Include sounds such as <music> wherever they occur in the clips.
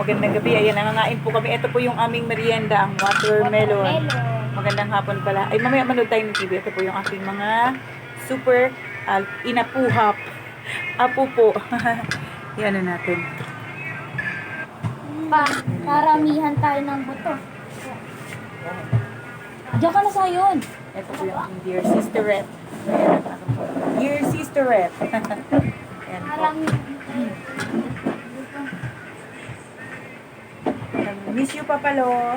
magandang gabi. Ayan, nangangain po kami. Ito po yung aming merienda, ang watermelon. Magandang hapon pala. Ay, mamaya manood tayo ng TV. Ito po yung aking mga super uh, inapuhap. Apo po. <laughs> Yan na natin. Pa, paramihan tayo ng buto. Diyan ka na sa yun. Ito po yung aking dear sister rep. Dear sister rep. <laughs> Ayan po. Paramihan. Miss you, Papalo.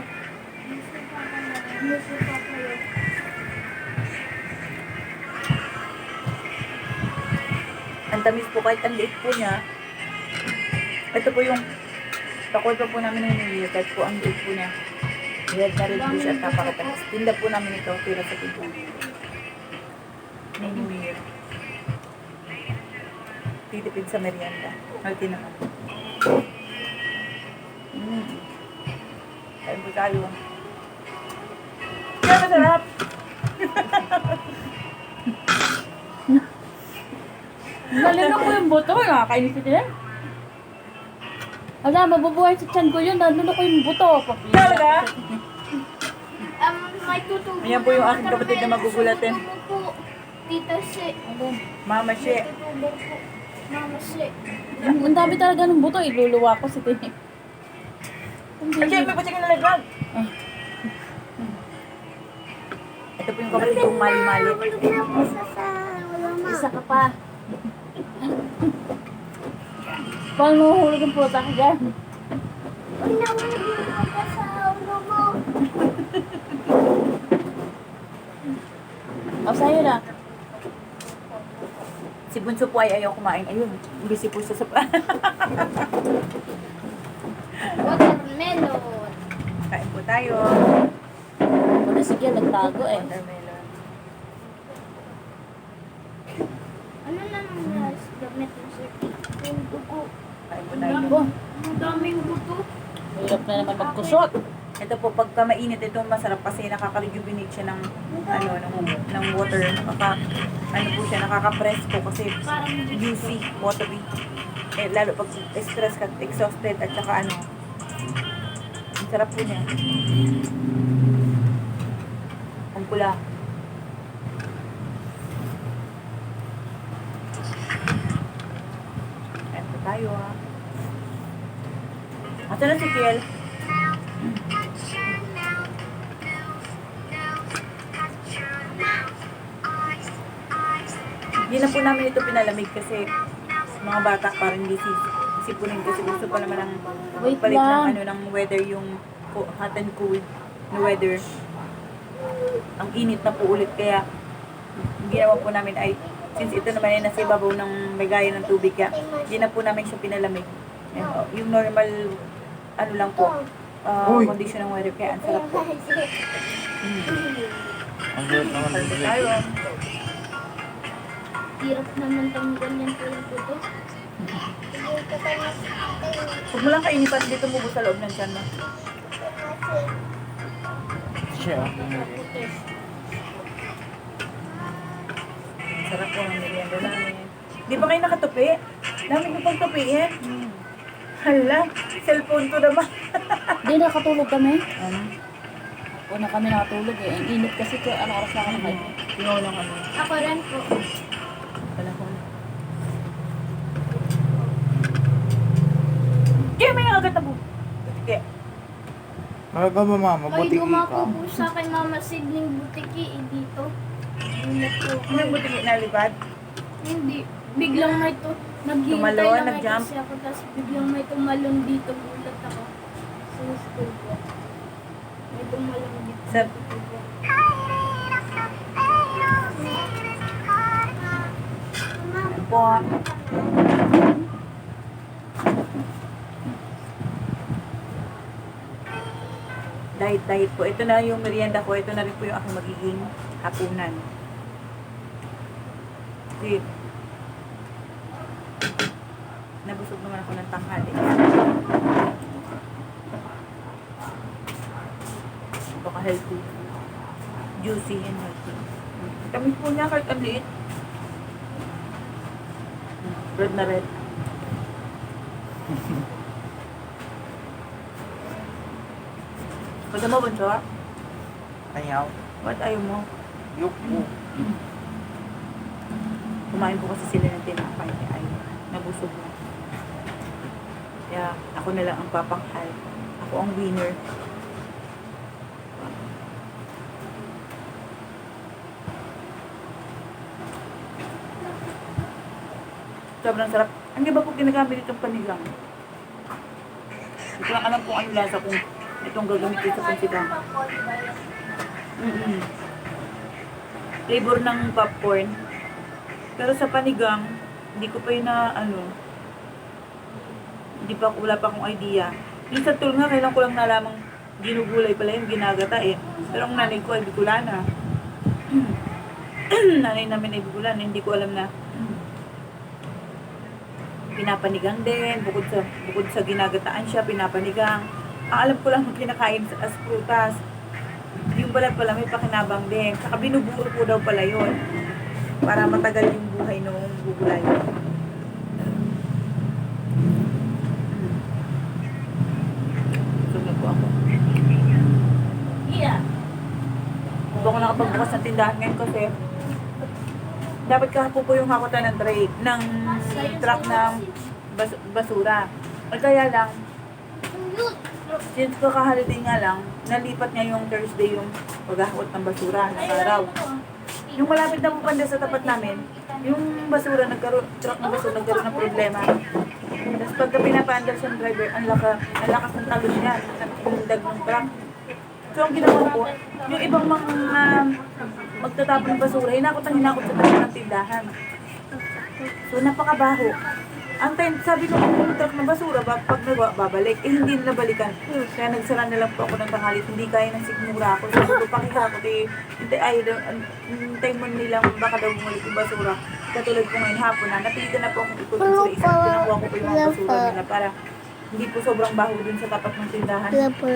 Ang tamis po kahit ang liit po niya. Ito po yung takot po namin ng New Year po ang liit po niya. Red na red po siya at napakatamis. Tinda po namin ito tira sa pinto. New Year. Titipid sa merienda. Healthy naman. Mm. Kain po tayo. Kaya masarap! Nalala ko yung buto. Nakakainis ito yan. Ala, mabubuhay sa tiyan ko yun. Nalala ko yung buto. Papila. Talaga? Um, may tutubo. Ayan po yung aking kapatid na magugulatin. Tita Si. Mama She. tutubo po. Mama Si. Ang dami talaga ng buto. Iluluwa ko si Tini. Kasi may patsing nalaglag. Ah. Ito po yung kapatid kong mali-mali. Isa ka pa. Paano mahuhulog ang puta ka dyan? Uy, nawala ka sa ulo mo. <laughs> O, sa'yo na. Si Bunso po ay ayaw kumain. Ayun, busy po siya sa... Watermelon. <laughs> Kain po tayo. Wala sige, nagtago eh. Watermelon. Ano na nangyari sa damit mo si Yung dugo. Kain po tayo. Ang daming buto. hirap na naman magkusot. Ito po, pagka mainit, ito masarap kasi nakaka-rejuvenate siya ng, ano, ng, ng water. Nakaka, ano po siya, nakaka-press po kasi juicy, watery. Eh, lalo pag stress ka, exhausted, at saka ano, ang sarap po niya. Ang pula. Ayan tayo ah. Asa na si Kiel? Hindi na po namin ito pinalamig kasi mga bata parang hindi si sipunin kasi gusto pa naman ng Wait palit ng lang. ano ng weather yung co- hot and cold na weather. Ang init na po ulit kaya ang ginawa po namin ay since ito naman ay nasa ibabaw ng may gaya ng tubig kaya hindi na po namin siya pinalamig. Yan po. Yung normal ano lang po ah, Uy. condition ng weather kaya ang sarap po. Mm. Ang hirap naman ng Sarap tayo. Hirap naman tanggal yan po yung buto. Huwag mo lang kainipan dito mo sa loob ng tiyan mo. siya. Sarap po ng merienda namin. Di ba kayo nakatupi? Dami ko pang tupiin. Hala, cellphone ko naman. <laughs> Di nakatulog kami. Ano? Una kami nakatulog eh. Ang init kasi kaya ano oras na kami kayo. Tingaw lang kami. Ako rin po. Wala ko na. Kaya may agad na po. Kaya, Talaga ba mama? Ay, Buti dumako ka. po sa kay Mama Sidling Butiki eh, dito. Ingat po. hindi mo tingin nalipad. Hindi. Biglang may to, naghihintay Tumalon, lang nag-jump? kasi ako, tapos biglang may tumalon dito, gulat ako. Sa school po. May tumalon dito. Sa, Ano po. Diet, diet po. Ito na yung merienda ko. Ito na rin po yung aking magiging hapunan. Kasi, nabusog naman ako ng tanghali. Baka healthy. Juicy and healthy. Kami po niya kahit ang liit. Red na red. <laughs> Pwede mo, Bunso? Ayaw. Ba't ayaw mo? Yup po. Kumain po kasi sila ng tinapay. Ay, nabusog na. Kaya ako na lang ang papanghal. Ako ang winner. Sobrang sarap. Ang iba po ginagamit itong panigang. Hindi ko lang alam kung ano lasa kung itong gagamitin sa pansigang. Mm-mm. Flavor ng popcorn. Pero sa panigang, hindi ko pa yun na ano, hindi pa, wala pa akong idea. Yung sa tool nga, kailan ko lang nalamang ginugulay pala yung ginagata eh. Pero ang nanay ko ay Bicolana. <clears throat> nanay namin ay Bicolana, hindi ko alam na pinapanigang din, bukod sa bukod sa ginagataan siya, pinapanigang. Ang alam ko lang kinakain sa as prutas. Yung balat pala may pakinabang din. Saka binuburo po daw pala yun. Para matagal yung buhay nung gugulay. Tulog po ako. Yeah. Hindi ako nakapagbukas ng tindahan ngayon kasi dapat kahapon po yung hakutan ng tray, ng truck ng bas- basura. Ay kaya lang, since kakahaliday nga lang, nalipat niya yung Thursday yung paghahakot ng basura ng araw. Yung malapit na pupanda sa tapat namin, yung basura, nagkaroon, truck ng basura, nagkaroon ng problema. Tapos pagka pinapaandar siya ng driver, ang, laka, ang lakas ng talon niya, ng dag ng truck. So, ang ginawa ko, yung ibang mga magtatapon ng basura, hinakot ang hinakot sa tapat ng tindahan. So, napakabaho. Ang time, sabi ko, kung truck ng basura, ba, pag nagawa, babalik. Eh, hindi nila balikan. Kaya nagsara na lang po ako ng tanghali. Hindi kaya ng sigmura ako. Sabi ko, pakihakot eh. Hintay, ay, hintay mo nilang baka daw bumalik yung basura. Katulad ko ngayon hapon na, napilitan na po akong ikutin sa isa. Pinakuha ko po yung mga basura nila para hindi po sobrang baho dun sa tapat ng tindahan.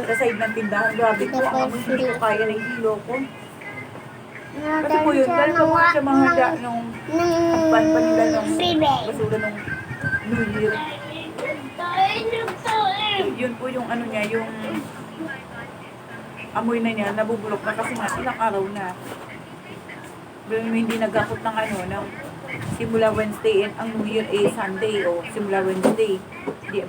Sa side ng tindahan, grabe po. Ang amoy hindi ko kaya na hilo ko. Kasi po yun, dahil po siya mga nung pan pa nila nung basura nung. Yun po yung ano niya, yung amoy na niya, nabubulok na kasi nga ilang araw na. Pero hindi nagakot ng ano, ng simula Wednesday and ang New Year ay Sunday o simula Wednesday. Di,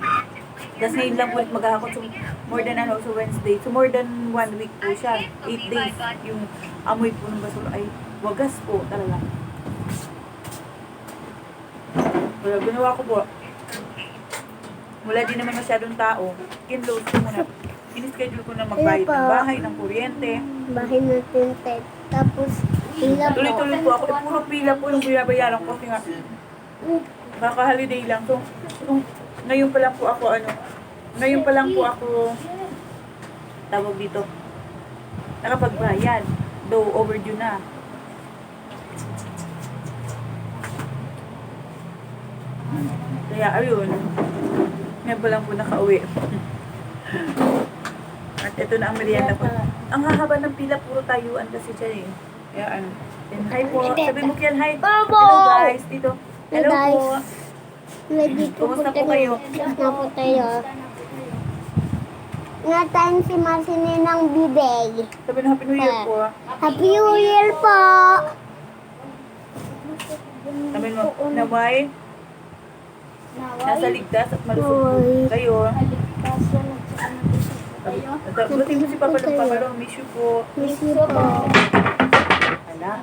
Tapos ngayon lang ulit maghahakot so more than ano, so Wednesday. So more than one week po siya. Eight days yung amoy po ng basura ay wagas po talaga. Kaya ginawa ko po, wala din naman masyadong tao, kinload ko muna. In-schedule ko na magbayad ng bahay, ng kuryente. Bahay natin tayo. Tapos, ila po. Tuloy-tuloy po ako. Eh, puro pila po yung binabayaran ko. Kasi nga, baka holiday lang. So, ngayon pa lang po ako, ano, ngayon pa lang po ako, tawag dito, nakapagbayad. Though overdue na. Kaya ayun, ngayon pa lang po nakauwi. At ito na ang merienda ko. Ang hahaba ng pila, puro tayuan kasi dyan eh. Kaya ano. Yan, hi po. Sabi mo kiyan, hi. Hello guys, dito. Hello po. Kumusta po tayo. kayo? Na po tayo. Natayin si Marcine ng bibig. Sabi na Happy New Year po. Happy New Year po! Sabi mo, naway, nasa ligtas at malusog kayo. Nagsama ko sa kayo. Buti mo si Papa ng Pamaro, miss you po. Miss you po. Hala.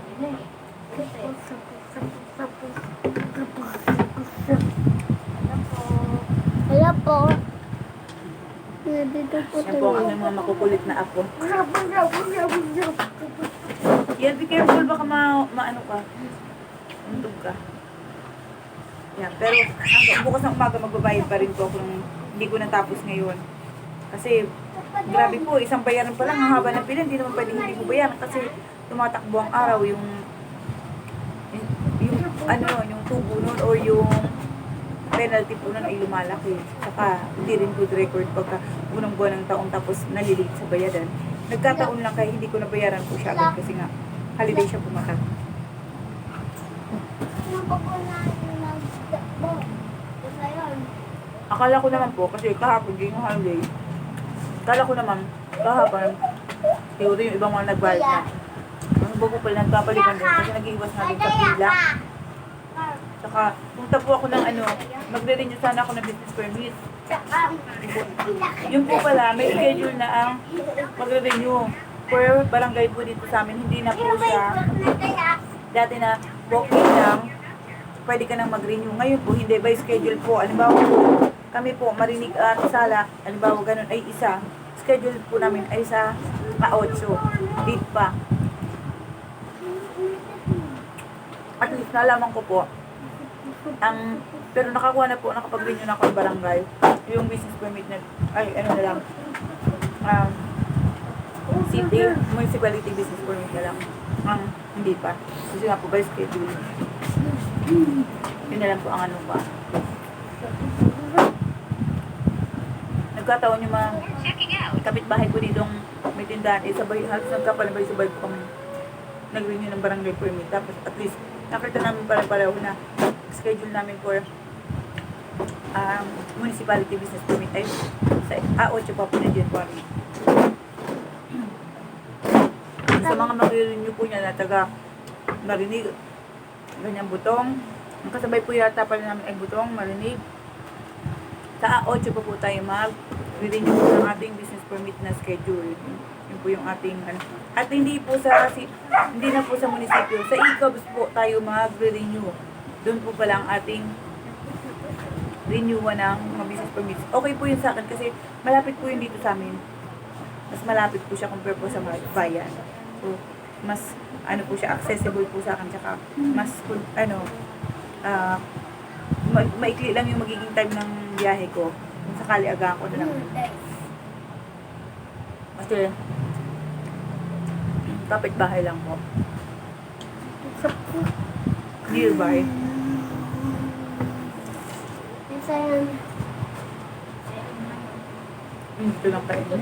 Wala po. Nandito po Yan po ang tayo. mga makukulit na apo. Yan, be careful, baka ma, maano ka. Untog ka. Yan, pero hanggang bukas ng umaga magbabayad pa rin po ako ng hindi ko natapos ngayon. Kasi, grabe po, isang bayaran pa lang, ang haba ng pila, hindi naman pwedeng hindi ko bayaran kasi tumatakbo ang araw yung yung, yung ano, yung tubo nun or yung penalty po nun ay lumalaki. Saka hindi rin good record pagka unang buwan ng taon tapos nalilate sa bayaran. Nagkataon lang kaya hindi ko nabayaran po siya agad kasi nga holiday siya pumatak. Akala ko naman po kasi kahapon din yung holiday. Kala ko naman, kahapon, siguro yung ibang mga nagbayad na. Ang iba po pala nagpapaliban din kasi nag-iwas nga din sa pila. Tsaka, punta po ako ng ano, magre-renew sana ako ng business permit. Yung po pala, may schedule na ang magre-renew. For barangay po dito sa amin, hindi na po siya dati na walk-in lang, pwede ka nang mag-renew. Ngayon po, hindi by schedule po. Alimbawa po, kami po, marinig at sala, alimbawa ganun ay isa. Schedule po namin ay sa ka-8. Date pa. At least nalaman ko po, ang pero nakakuha na po, nakapag-renew na ako ng barangay. Yung business permit na, ay ano na lang, um, city, municipality business permit na lang. Ang hindi pa. Kasi nga po by schedule. Yun na lang po ang ano pa. Nagkataon yung mga kapitbahay ko dito may tindahan. Eh, sabay, halos nagkapalabay-sabay po kami nag-renew ng barangay permit. Tapos at least nakita namin pala-pareho na schedule namin for um, municipality business permit ay sa A8 pa po na January. sa mga mag-renew po niya na taga marinig ganyang butong ang kasabay po yata pala namin ay butong marinig sa A8 pa po tayo mag renew po ng ating business permit na schedule yun po yung ating ano. at hindi po sa hindi na po sa munisipyo sa ICOBS po tayo mag-renew doon po pala ang ating renewan ng mga business permits. Okay po yun sa akin kasi malapit po yun dito sa amin. Mas malapit po siya compare po sa mga bayan. So, mas ano po siya, accessible po sa akin. Tsaka mas ano, ah ma- maikli lang yung magiging time ng biyahe ko. Kung sakali aga ako na lang. Kasi, kapit bahay lang po. Nearby. Isa yan. Hmm, Dito lang tayo.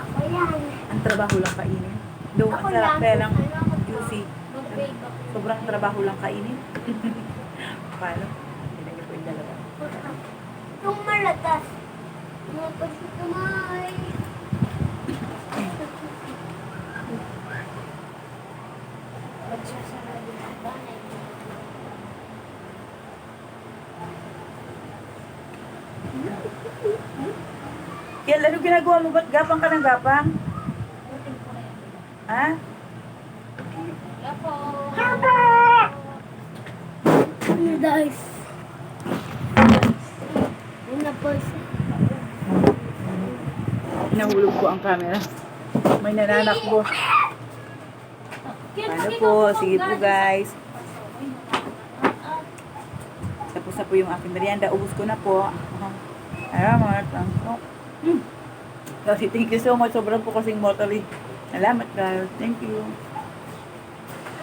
Ako yan. Ang trabaho lang kainin. Though, ang sarap kaya lang juicy. Sobrang trabaho lang kainin. <laughs> Paano? Na niyo po yung dalawa. Itong malatas. Malatas ito may. Magsasarado na ba? Yan, ano ginagawa mo? Ba't gapang ka ng gapang? Ha? Yapo! Ano guys? Ano na po? Nahulog po ang camera. May nananakbo. Paano po? Sige po guys. Tapos na po yung aking merienda. Ubus ko na po. Tanto. Hmm. Kasi thank you so much. Sobrang po kasing motory. Salamat guys. Thank you.